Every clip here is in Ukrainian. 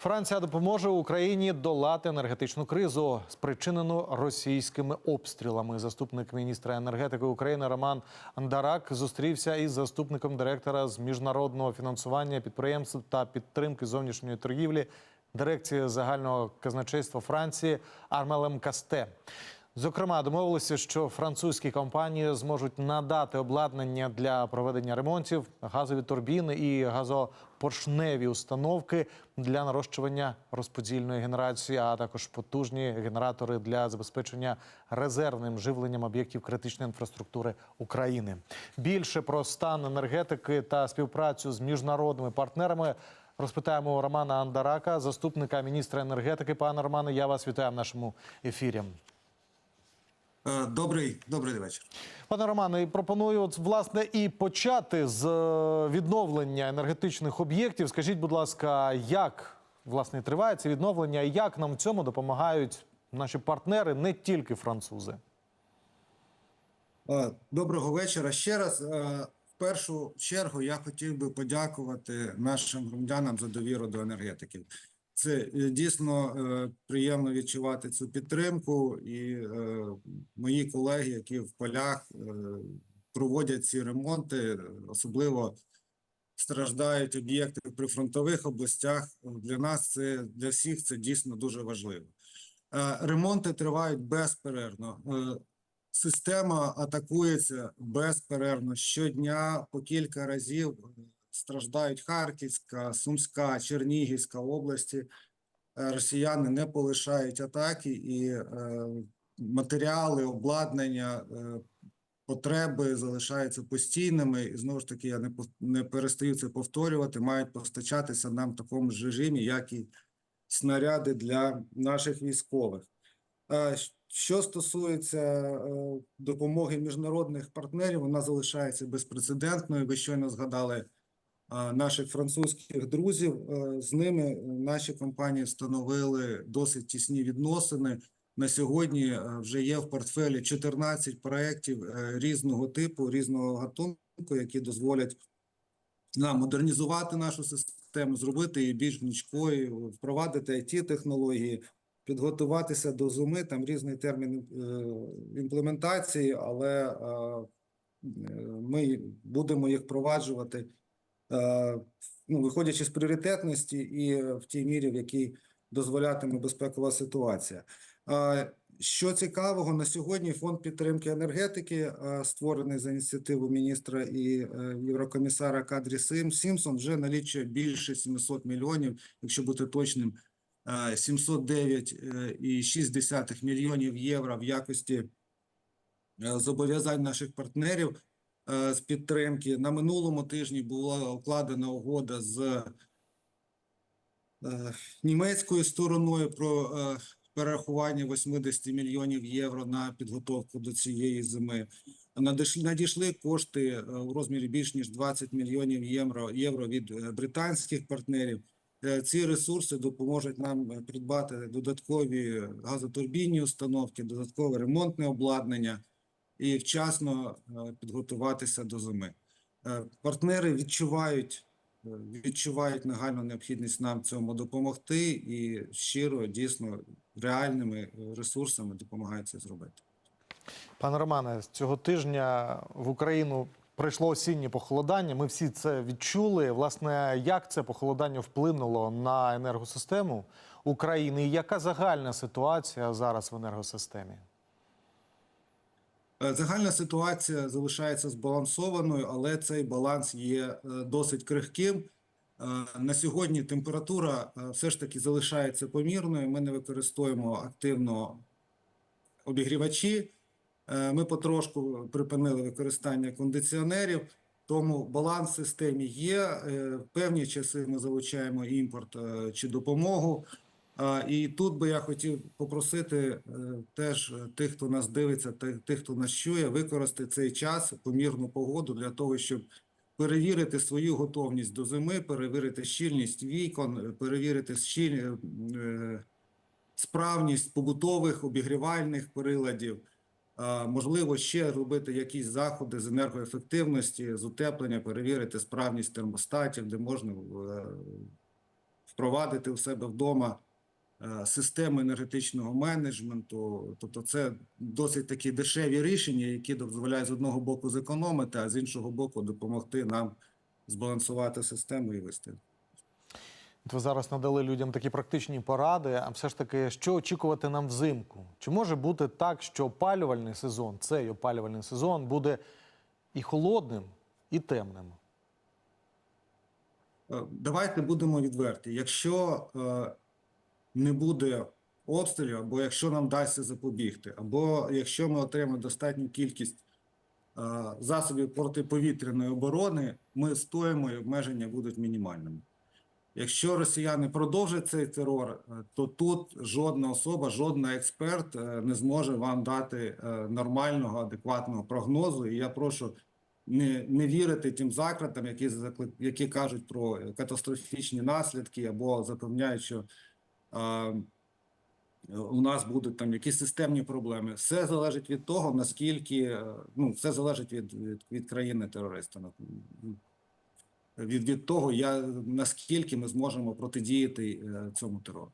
Франція допоможе Україні долати енергетичну кризу, спричинену російськими обстрілами. Заступник міністра енергетики України Роман Андарак зустрівся із заступником директора з міжнародного фінансування підприємств та підтримки зовнішньої торгівлі дирекції загального казначейства Франції Армелем Касте. Зокрема, домовилися, що французькі компанії зможуть надати обладнання для проведення ремонтів, газові турбіни і газопоршневі установки для нарощування розподільної генерації, а також потужні генератори для забезпечення резервним живленням об'єктів критичної інфраструктури України. Більше про стан енергетики та співпрацю з міжнародними партнерами. Розпитаємо Романа Андарака, заступника міністра енергетики. Пане Романе, я вас вітаю в нашому ефірі. Е, Добрий, добрий вечір. Пане Романе, пропоную от, власне і почати з е, відновлення енергетичних об'єктів. Скажіть, будь ласка, як власне триває це відновлення, і як нам в цьому допомагають наші партнери, не тільки французи? Е, Доброго вечора. Ще раз, в першу чергу, я хотів би подякувати нашим громадянам за довіру до енергетиків. Це е, дійсно е, приємно відчувати цю підтримку, і е, мої колеги, які в полях проводять ці ремонти, особливо страждають об'єкти в прифронтових областях. Для нас це для всіх це дійсно дуже важливо. Ремонти тривають безперервно. Система атакується безперервно щодня по кілька разів. Страждають Харківська, Сумська, Чернігівська області. Е, Росіяни не полишають атаки і е, матеріали, обладнання, е, потреби залишаються постійними. І знову ж таки, я не, не перестаю це повторювати, мають постачатися нам в такому ж режимі, як і снаряди для наших військових. Що стосується допомоги міжнародних партнерів, вона залишається безпрецедентною. Ви щойно згадали наших французьких друзів. Е, З ними наші компанії встановили досить тісні відносини. На сьогодні е, вже є в портфелі 14 проєктів е, різного типу, різного гатунку, які дозволять нам модернізувати нашу систему, зробити її більш гнучкою, впровадити it технології, підготуватися до зими. Там різний термін е, імплементації, але е, е, ми будемо їх впроваджувати, е, ну, виходячи з пріоритетності і в тій мірі, в якій дозволятиме безпекова ситуація. Е, Що цікавого, на сьогодні фонд підтримки енергетики, е, створений за ініціативу міністра і е, єврокомісара Кадрі Сімсон, вже налічує більше 700 мільйонів, якщо бути точним, е, 709,6 мільйонів євро в якості е, зобов'язань наших партнерів е, з підтримки. На минулому тижні була укладена угода з е, німецькою стороною про е, перерахування 80 мільйонів євро на підготовку до цієї зими. Надійшли, кошти е, у розмірі більш ніж 20 мільйонів євро, від е, британських партнерів. Е, Ці ресурси допоможуть нам е, придбати додаткові газотурбінні установки, додаткове ремонтне обладнання і вчасно е, підготуватися до зими. Е, Партнери відчувають е, відчувають нагальну необхідність нам цьому допомогти і щиро, дійсно, реальними ресурсами допомагають це зробити. Пане Романе, цього тижня в Україну прийшло осіннє похолодання. Ми всі це відчули. Власне, як це похолодання вплинуло на енергосистему України? І яка загальна ситуація зараз в енергосистемі? Е, Загальна ситуація залишається збалансованою, але цей баланс є е, досить крихким. Е, На сьогодні температура все ж таки залишається помірною. Ми не використовуємо активно обігрівачі. Ми потрошку припинили використання кондиціонерів, тому баланс в системі є. В певні часи ми залучаємо імпорт чи допомогу. І тут би я хотів попросити е, теж е, тих, хто нас дивиться, тих, хто нас чує, використати цей час, помірну погоду для того, щоб перевірити свою готовність до зими, перевірити щільність вікон, е, перевірити щіль... справність побутових обігрівальних приладів. Можливо, ще робити якісь заходи з енергоефективності, з утеплення, перевірити справність термостатів, де можна впровадити у себе вдома е, систему енергетичного менеджменту. Тобто, це досить такі дешеві рішення, які дозволяють з одного боку зекономити, а з іншого боку допомогти нам збалансувати систему і вести. Ви зараз надали людям такі практичні поради. А все ж таки, що очікувати нам взимку? Чи може бути так, що опалювальний сезон, цей опалювальний сезон, буде і холодним, і темним? Е, Давайте будемо відверті. Якщо е, не буде обстрілів, або якщо нам вдасться запобігти, або якщо ми отримаємо достатню кількість е, засобів протиповітряної оборони, ми стоїмо і обмеження будуть мінімальними. Якщо росіяни продовжать цей терор, е, то тут жодна особа, жодна експерт е, не зможе вам дати нормального, адекватного прогнозу. І я прошу не, не вірити тим закладам, які, які кажуть про катастрофічні наслідки або запевняють, що у нас будуть там якісь системні проблеми. Все залежить від того, наскільки ну, все залежить від, від, від країни терориста. Від, від того, я, наскільки ми зможемо протидіяти е, цьому терору.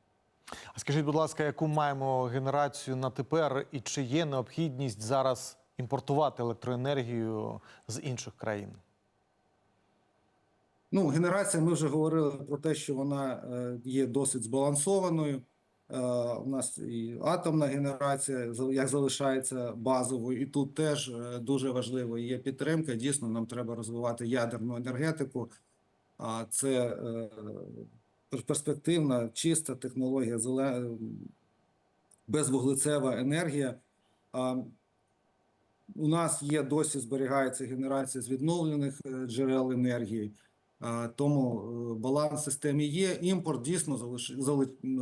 А скажіть, будь ласка, яку маємо генерацію на тепер, і чи є необхідність зараз імпортувати електроенергію з інших країн? Ну, генерація, ми вже говорили про те, що вона е, є досить збалансованою. Е, У нас і атомна генерація як залишається базовою, і тут теж е, дуже важливо є підтримка. Дійсно, нам треба розвивати ядерну енергетику. А це перспективна, чиста технологія, безвуглецева енергія. У нас є досі зберігається генерація з відновлених джерел енергії. Тому е, баланс в системі є. Імпорт дійсно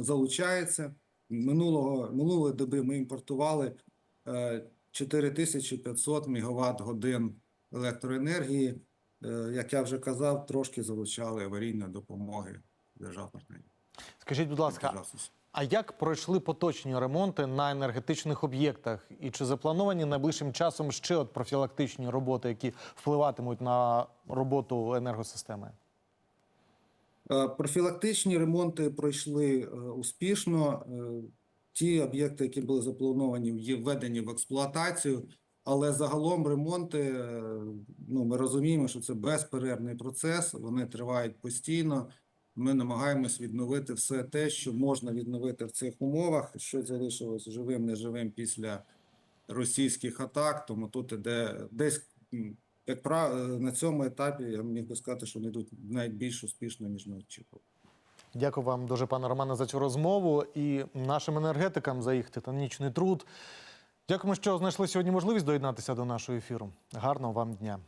залучається. Минулого минулої доби ми імпортували е, 4500 мегаватт годин електроенергії. Е, Як я вже казав, трошки залучали аварійної допомоги держав партнерів. Скажіть, будь ласка, Держав- а як пройшли поточні ремонти на енергетичних об'єктах? І чи заплановані найближчим часом ще от профілактичні роботи, які впливатимуть на роботу енергосистеми? Е, Профілактичні ремонти пройшли е, успішно. Е, Ті об'єкти, які були заплановані, є введені в експлуатацію, але загалом ремонти, ну, ми розуміємо, що це безперервний процес, вони тривають постійно. Ми намагаємось відновити все те, що можна відновити в цих умовах, що залишилось живим, неживим після російських атак. Тому тут іде десь як прав... е, на цьому етапі я міг би сказати, що вони йдуть навіть більш успішно, ніж ми очікували. Дякую вам дуже, пане Романе, за цю розмову і нашим енергетикам за їх титанічний труд. Дякуємо, що знайшли сьогодні можливість доєднатися до нашого ефіру. Гарного вам дня.